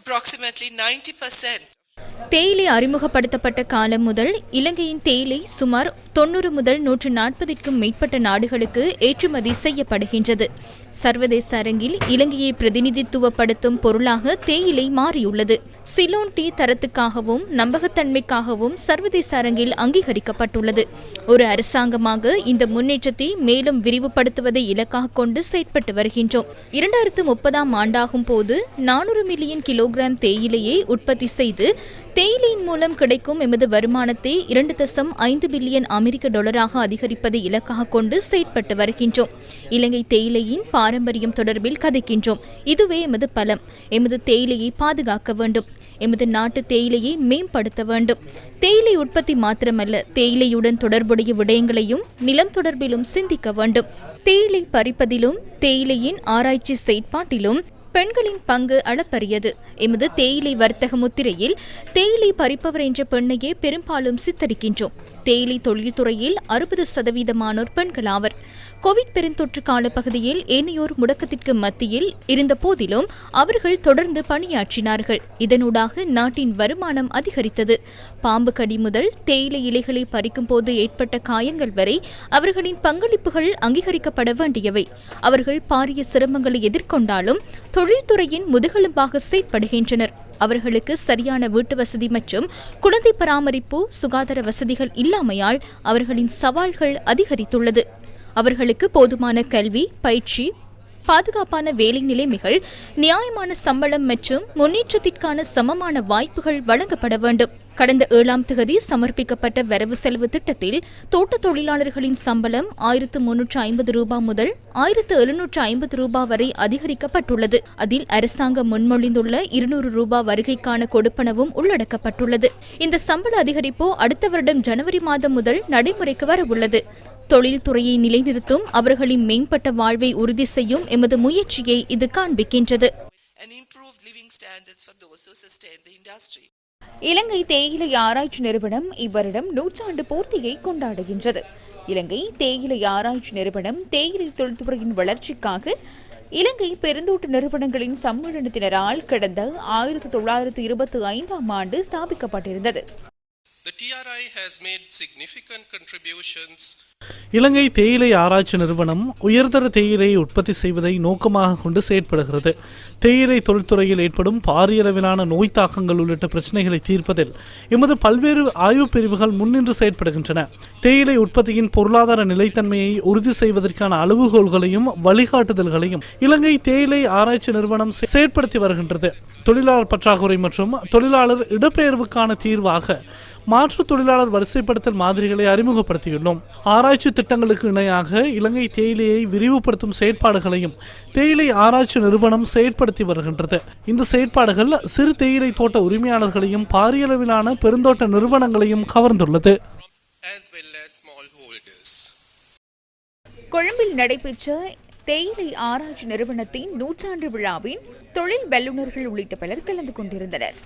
approximately 90% தேயிலை அறிமுகப்படுத்தப்பட்ட காலம் முதல் இலங்கையின் தேயிலை சுமார் தொன்னூறு முதல் நூற்று நாற்பதிற்கும் மேற்பட்ட நாடுகளுக்கு ஏற்றுமதி செய்யப்படுகின்றது. சர்வதேச அரங்கில் இலங்கையை பிரதிநிதித்துவப்படுத்தும் பொருளாக தேயிலை மாறியுள்ளது. சிலோன் டீ தரத்துக்காகவும் நம்பகத்தன்மைக்காகவும் சர்வதேச அரங்கில் அங்கீகரிக்கப்பட்டுள்ளது. ஒரு அரசாங்கமாக இந்த முன்னேற்றத்தை மேலும் விரிவுபடுத்துவதை இலக்காக கொண்டு செயற்பட்டு வருகின்றோம். இரண்டாயிரத்து முப்பதாம் ஆண்டாகும் போது நானூறு மில்லியன் கிலோகிராம் தேயிலையை உற்பத்தி செய்து தேயிலையின் மூலம் கிடைக்கும் எமது வருமானத்தை இரண்டு தசம் ஐந்து பில்லியன் அமெரிக்க டாலராக அதிகரிப்பதை இலக்காக கொண்டு செயற்பட்டு வருகின்றோம். இலங்கை தேயிலையின் பாரம்பரியம் தொடர்பில் கதைக்கின்றோம். இதுவே எமது பலம். எமது தேயிலையை பாதுகாக்க வேண்டும். எமது நாட்டு தேயிலையை மேம்படுத்த வேண்டும். தேயிலை உற்பத்தி மாத்திரமல்ல தேயிலையுடன் தொடர்புடைய விடயங்களையும் நிலம் தொடர்பிலும் சிந்திக்க வேண்டும். தேயிலை பறிப்பதிலும் தேயிலையின் ஆராய்ச்சி செயற்பாட்டிலும் பெண்களின் பங்கு அளப்பரியது. எமது தேயிலை வர்த்தக முத்திரையில் தேயிலை பறிப்பவர் என்ற பெண்ணையே பெரும்பாலும் சித்தரிக்கின்றோம். தேயிலை தொழில்துறையில் அறுபது சதவீதமானோர் பெண்களாவர் கோவிட் பெருந்தொற்று கால பகுதியில் ஏனையோர் முடக்கத்திற்கு மத்தியில் இருந்த போதிலும் அவர்கள் தொடர்ந்து பணியாற்றினார்கள். இதனூடாக நாட்டின் வருமானம் அதிகரித்தது. பாம்பு கடி முதல் தேயிலை இலைகளை பறிக்கும் போது ஏற்பட்ட காயங்கள் வரை அவர்களின் பங்களிப்புகள் அங்கீகரிக்கப்பட வேண்டியவை. அவர்கள் பாரிய சிரமங்களை எதிர்கொண்டாலும் தொழில்துறையின் முதுகெலும்பாக செயற்படுகின்றனர். அவர்களுக்கு சரியான வீட்டு வசதி மற்றும் குழந்தை பராமரிப்பு சுகாதார வசதிகள் இல்லாமையால் அவர்களின் சவால்கள் அதிகரித்துள்ளது. அவர்களுக்கு போதுமான கல்வி பயிற்சி பாதுகாப்பான வேலை நிலைமைகள் நியாயமான சம்பளம் மற்றும் முன்னேற்றத்திற்கான சமமான வாய்ப்புகள் வழங்கப்பட வேண்டும். கடந்த ஏழாம் தேதி சமர்ப்பிக்கப்பட்ட வரவு செலவு திட்டத்தில் தோட்ட தொழிலாளர்களின் சம்பளம் ஆயிரத்து முன்னூற்று ஐம்பது ரூபாய் முதல் ஆயிரத்து எழுநூற்று ஐம்பது ரூபாய் வரை அதிகரிக்கப்பட்டுள்ளது. அதில் அரசாங்கம் முன்மொழிந்துள்ள இருநூறு ரூபாய் வருகைக்கான கொடுப்பனவும் உள்ளடக்கப்பட்டுள்ளது. இந்த சம்பள அதிகரிப்பு அடுத்த வருடம் ஜனவரி மாதம் முதல் நடைமுறைக்கு வரவுள்ளது. தொழில்துறையை நிலைநிறுத்தும் அவர்களின் மேம்பட்ட வாழ்வை உறுதி செய்யும் எமது முயற்சியை இது காண்பிக்கின்றது. And improved living standards for those who sustain the industry. இலங்கை தேயிலை ஆராய்ச்சி நிறுவனம் இவ்வருடம் நூற்றாண்டு பூர்த்தியை கொண்டாடுகின்றது. இலங்கை தேயிலை ஆராய்ச்சி நிறுவனம் தேயிலை தொழில்துறையின் வளர்ச்சிக்காக இலங்கை பெருந்தோட்ட நிறுவனங்களின் சம்மேளனத்தினரால் கடந்த ஆயிரத்தி தொள்ளாயிரத்து இருபத்தி ஐந்தாம் ஆண்டு ஸ்தாபிக்கப்பட்டிருந்தது. The TRI has made significant contributions. இலங்கை தேயிலை ஆராய்ச்சி நிறுவனம் உயர்தர தேயிலையை உற்பத்தி செய்வதை நோக்கமாக கொண்டு செயற்படுகிறது. தேயிலை தொழில்துறையில் ஏற்படும் பாரியளவிலான நோய் தாக்கங்கள் உள்ளிட்ட பிரச்சனைகளை தீர்ப்பதில் எமது பல்வேறு ஆய்வு பிரிவுகள் முன்னின்று செயற்படுகின்றன. தேயிலை உற்பத்தியின் பொருளாதார நிலைத்தன்மையை உறுதி செய்வதற்கான அளவுகோல்களையும் வழிகாட்டுதல்களையும் இலங்கை தேயிலை ஆராய்ச்சி நிறுவனம் செயற்படுத்தி வருகின்றது. தொழிலாளர் பற்றாக்குறை மற்றும் தொழிலாளர் இடப்பெயர்வுக்கான தீர்வாக மாற்று தொழிலாளர் வரிசைப்படுத்தல் மாதிரிகளை அறிமுகப்படுத்தியுள்ளோம். ஆராய்ச்சி திட்டங்களுக்கு இணையாக இலங்கை தேயிலையை விரிவுபடுத்தும் செயற்பாடுகளையும் தேயிலை ஆராய்ச்சி நிறுவனம் செயற்படுத்தி வருகின்றது. இந்த செயற்பாடுகள் சிறு தேயிலை தோட்ட உரிமையாளர்களையும் பாரியளவிலான பெருந்தோட்ட நிறுவனங்களையும் கவர்ந்துள்ளது. கொழும்பில் நடைபெற்ற தேயிலை ஆராய்ச்சி நிறுவனத்தின் நூற்றாண்டு விழாவின் தொழில் வல்லுநர்கள் உள்ளிட்ட பலர் கலந்து கொண்டிருந்தனர்.